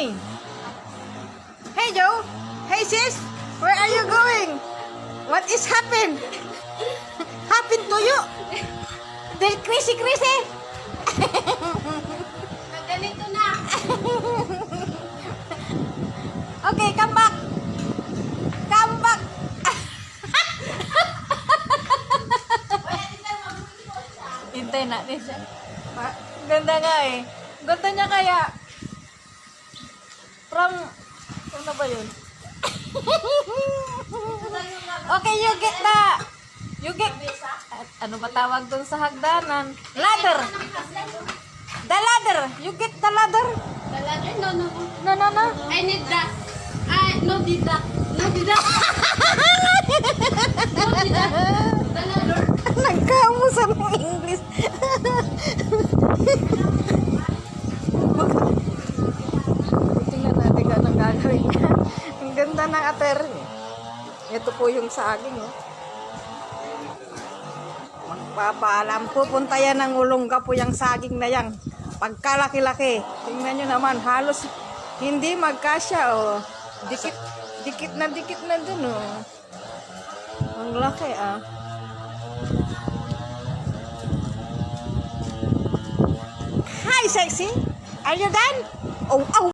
Hey! Hey, Joe! Hey, sis! Where are you going? What is happened? happened to you? Del crazy crazy! Ganito na. Okay, come back! Come back! Hintay natin siya. Ah, Ganda nga eh. Ganda niya kaya. From, ano ba yun? okay, you get the, you get, ano ba tawag dun sa hagdanan? Ladder! The ladder! You get the ladder? Lalagay, no, no, no. No, no, no. I need that. I, no, did that. No, did that. No, did that. The ladder. Nagkamusan ng English. Tingnan natin kung anong gagawin niya. Ang ganda ng ater. Ito po yung saging. Oh. Magpapaalam po, punta yan ng ulongga po yung saging na yan. Pagkalaki-laki. Tingnan nyo naman, halos hindi magkasya. Oh. Dikit, dikit na dikit na dun. Oh. Ang laki ah. Hi, sexy. Are you done? Oh, oh.